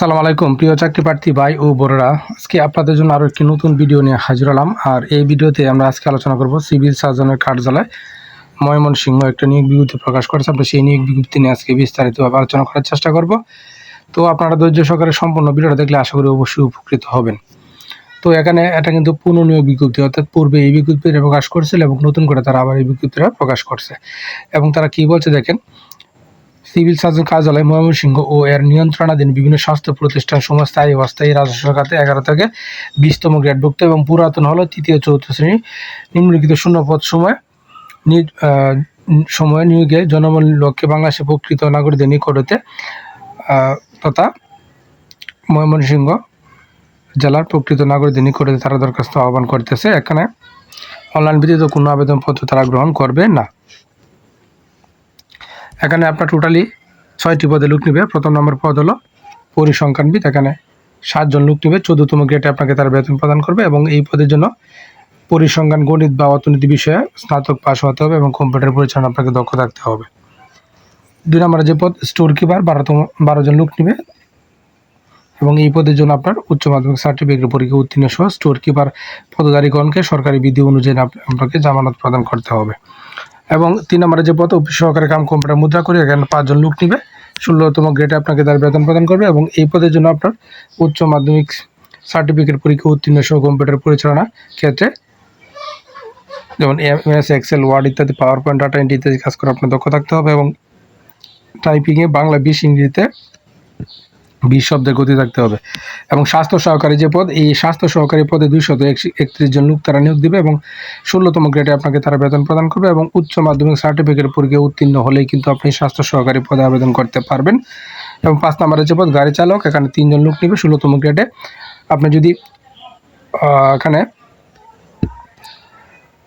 আসসালামু আলাইকুম, প্রিয় চাকরি প্রার্থী ভাই ও বোনেরা। আজকে আপনাদের জন্য আরও একটি নতুন ভিডিও নিয়ে হাজির হলাম। আর এই ভিডিওতে আমরা আজকে আলোচনা করব সিভিল সার্জনের কার্যালয় ময়মনসিংহ। একটা নিয়োগ বিজ্ঞপ্তি প্রকাশ করেছে। আমরা সেই নিয়োগ বিজ্ঞপ্তি নিয়ে আজকে বিস্তারিতভাবে আলোচনা করার চেষ্টা করব। তো আপনারা ধৈর্য সহকারে সম্পূর্ণ ভিডিওটা দেখলে আশা করি অবশ্যই উপকৃত হবেন। তো এখানে এটা কিন্তু পুনর্নিয়োগ বিজ্ঞপ্তি, অর্থাৎ পূর্বে এই বিজ্ঞপ্তিটা প্রকাশ করেছিল এবং নতুন করে তারা আবার এই বিজ্ঞপ্তিটা প্রকাশ করছে। এবং তারা কি বলছে দেখেন সিভিল সার্জন কার্যালয় ময়মনসিংহ ও এর নিয়ন্ত্রণাধীন বিভিন্ন স্বাস্থ্য প্রতিষ্ঠান সময় স্থায়ী অস্থায়ী রাজস্ব খাতে এগারো থেকে বিশতম গ্রেডভুক্ত এবং পুরাতন হলো তৃতীয় চতুর্থ শ্রেণি। নিম্নলিখিত শূন্যপদ সময় সময় নিয়োগে জনবল লক্ষ্যে বাংলাদেশে প্রকৃত নাগরিকদের নিকট হতে তথা ময়মনসিংহ জেলার প্রকৃত নাগরিকদের নিকট তারা দরখাস্ত আহ্বান করতেছে। এখানে অনলাইন ব্যতীত কোনো আবেদনপত্র তারা গ্রহণ করবে না। এখানে আপনার টোটালি ছয়টি পদে লোক নেবে। প্রথম নম্বর পদ হলো পরিসংখ্যানবিদ। এখানে সাতজন লোক নেবে। চোদ্দতম গ্রেডে আপনাকে তারা বেতন প্রদান করবে এবং এই পদের জন্য পরিসংখ্যান, গণিত বা অর্থনীতি বিষয়ে স্নাতক পাস হতে হবে এবং কম্পিউটার পরিচালনা আপনাকে দক্ষ থাকতে হবে। দুই নম্বরে যে পদ স্টোর কিপার বারোতম বারো জন লোক নেবে। এবং এই পদের জন্য আপনার উচ্চ মাধ্যমিক সার্টিফিকেট পরীক্ষা উত্তীর্ণ সহ স্টোর কিপার পদধারীগণকে সরকারি বিধি অনুযায়ী আপ- আপনাকে জামানত প্রদান করতে হবে। এবং তিন নম্বরে যে পদ অফিস সহকারে কাম কম্পিউটার মুদ্রা করে এখানে পাঁচজন লোক নেবে। ষোলোতম গ্রেডে আপনাকে তার বেতন প্রদান করবে এবং এই পদের জন্য আপনার উচ্চ মাধ্যমিক সার্টিফিকেট পরীক্ষা উত্তীর্ণ সহ কম্পিউটার পরিচালনা ক্ষেত্রে যেমন এমএস এক্সেল, ওয়ার্ড ইত্যাদি, পাওয়ার পয়েন্ট, ডাটা এন্ট্রি ইত্যাদি কাজ করে আপনার দক্ষ থাকতে হবে এবং টাইপিংয়ে বাংলা, বিশ, ইংরেজিতে বিশ শব্দের গতি থাকতে হবে। এবং স্বাস্থ্য সহকারী যে পদ, এই স্বাস্থ্য সহকারী পদে দুইশত একত্রিশ জন লোক তারা নিয়োগ দিবে এবং ষোলোতম গ্রেডে আপনাকে তারা বেতন প্রদান করবে এবং উচ্চ মাধ্যমিক সার্টিফিকেট পরীক্ষায় উত্তীর্ণ হলেই কিন্তু আপনি স্বাস্থ্য সহকারী পদে আবেদন করতে পারবেন। এবং পাঁচ নম্বরের যে পদ, গাড়ি চালক, এখানে তিনজন লোক নেবে ষোলোতম গ্রেডে আপনি যদি এখানে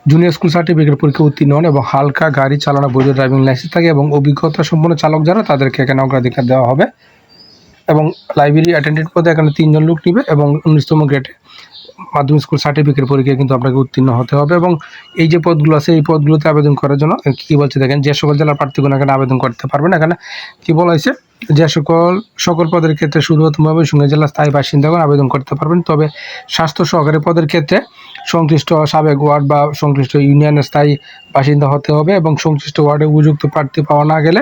জুনিয়র স্কুল সার্টিফিকেট পরীক্ষা উত্তীর্ণ হন এবং হালকা গাড়ি চালানো বৈধ ড্রাইভিং লাইসেন্স থাকে এবং অভিজ্ঞতা সম্পন্ন চালক যারা, তাদেরকে এখানে অগ্রাধিকার দেওয়া হবে। এবং লাইব্রেরি অ্যাটেন্ডেন্ট পদে এখানে তিনজন লোক নিবে এবং উনিশতম গ্রেডে মাধ্যমিক স্কুল সার্টিফিকেট পরীক্ষায় কিন্তু আপনাকে উত্তীর্ণ হতে হবে এবং এই যে পদগুলো আছে, এই পদগুলোতে আবেদন করার জন্য কী বলছে দেখেন, যে সকল জেলার প্রার্থীগুলো এখানে আবেদন করতে পারবেন। এখানে কী বলা হয়েছে? যে সকল সকল পদের ক্ষেত্রে শুধুমাত্র ময়মনসিংহ জেলার স্থায়ী বাসিন্দাগণ আবেদন করতে পারবেন। তবে স্বাস্থ্য সহকারী পদের ক্ষেত্রে সংশ্লিষ্ট সাবেক ওয়ার্ড বা সংশ্লিষ্ট ইউনিয়নের স্থায়ী বাসিন্দা হতে হবে এবং সংশ্লিষ্ট ওয়ার্ডে উপযুক্ত প্রার্থী পাওয়া না গেলে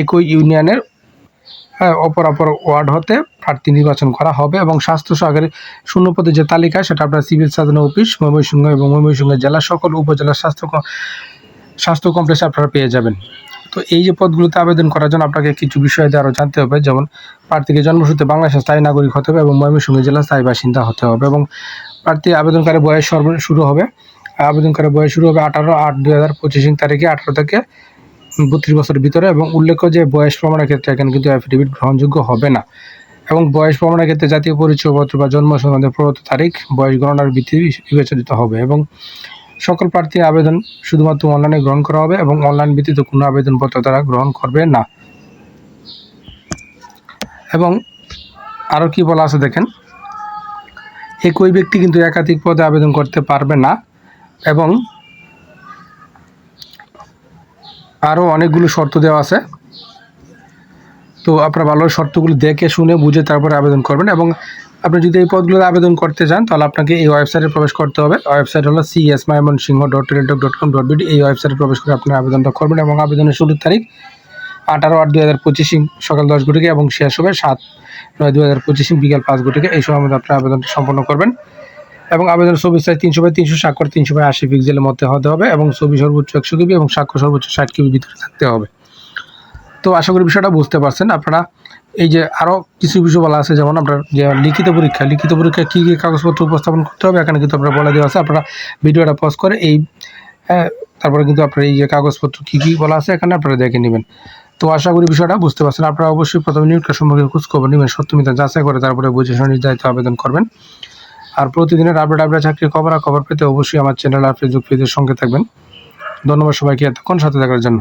একই ইউনিয়নের হ্যাঁ, অপর অপর ওয়ার্ড হতে প্রার্থী নির্বাচন করা হবে এবং স্বাস্থ্য সহকারী শূন্যপদের যে তালিকা সেটা আপনার সিভিল সার্জন অফিস ময়মনসিংহ এবং ময়মনসিংহ জেলার সকল উপজেলার স্বাস্থ্য স্বাস্থ্য কমপ্লেক্সে আপনারা পেয়ে যাবেন। তো এই যে পদগুলোতে আবেদন করার জন্য আপনাকে কিছু বিষয় আরও জানতে হবে যেমন প্রার্থীকে জন্মসূত্রে বাংলাদেশের স্থায়ী নাগরিক হতে হবে এবং ময়মনসিংহ জেলার স্থায়ী বাসিন্দা হতে হবে এবং প্রার্থী আবেদনকারী বয়স সর্ব শুরু হবে। আবেদনকারী বয়স শুরু হবে আঠারো আট দুই হাজার পঁচিশ তারিখে আঠারো থেকে বত্রিশ বছরের ভিতরে এবং উল্লেখ্য যে বয়স প্রমাণের ক্ষেত্রে এখানে কিন্তু অ্যাফিডেভিট গ্রহণযোগ্য হবে না। এবং বয়স প্রমাণের ক্ষেত্রে জাতীয় পরিচয়পত্র বা জন্ম সংক্রান্ত প্রদত্ত তারিখ, বয়স গণনার ভিত্তি বিবেচিত হবে এবং সকল প্রার্থী আবেদন শুধুমাত্র অনলাইনে গ্রহণ করা হবে এবং অনলাইন ভিত্তিতে কোনো আবেদনপত্র তারা গ্রহণ করবে না। এবং আরও কি বলা আছে দেখেন? একই ব্যক্তি কিন্তু একাধিক পদে আবেদন করতে পারবে না এবং আরও অনেকগুলো শর্ত দেওয়া আছে। তো আপনারা ভালো শর্তগুলো দেখে শুনে বুঝে তারপরে আবেদন করবেন এবং আপনি যদি এই পদগুলোতে আবেদন করতে চান, তাহলে আপনাকে এই ওয়েবসাইটে প্রবেশ করতে হবে। ওয়েবসাইট হলো C S Mymensingh dot Teletalk dot com dot BD এই ওয়েবসাইটে প্রবেশ করে আপনি আবেদনটা করবেন এবং আবেদনের শুরুর তারিখ আঠারো আট দু হাজার পঁচিশ সকাল দশ ঘটিকে এবং শেষ হবে সাত নয় দুই হাজার পঁচিশ বিকাল পাঁচ ঘটিকে। এই সময় মধ্যে আপনি আবেদনটা সম্পন্ন করবেন। এবং আবেদন ছবি সাইজ তিনশো বাই তিনশো, স্বাক্ষর তিনশো বাই আশি পিক্সেলের মধ্যে হতে হবে এবং ছবি সর্বোচ্চ একশো কেবি এবং স্বাক্ষর সর্বোচ্চ ষাট কেবি ভিতরে থাকতে হবে। তো আশা করি বিষয়টা বুঝতে পারছেন। আপনারা এই যে আরও কিছু বিষয় বলা আছে, যেমন আপনার যে লিখিত পরীক্ষা লিখিত পরীক্ষা কী কী কাগজপত্র উপস্থাপন করতে হবে, এখানে কিন্তু আপনারা বলে দেওয়া আছে। আপনারা ভিডিওটা পজ করে এই হ্যাঁ তারপরে কিন্তু আপনার এই যে কাগজপত্র কী কী বলা আছে, এখানে আপনারা দেখে নেবেন। তো আশা করি বিষয়টা বুঝতে পারছেন। আপনারা অবশ্যই প্রথমে নিয়োগটা সম্পর্কে খোঁজখবর নেবেন সত্যমিতা যাচাই করে তারপরে বুঝে শুনে নির্ধারিত আবেদন করবেন। আর প্রতিদিনের আপডেট আপডেট চাকরির খবর খবর পেতে অবশ্যই আমার চ্যানেল আর ফেসবুক পেজের সঙ্গে থাকবেন। ধন্যবাদ সবাইকে, এতক্ষণ সাথে থাকার জন্য।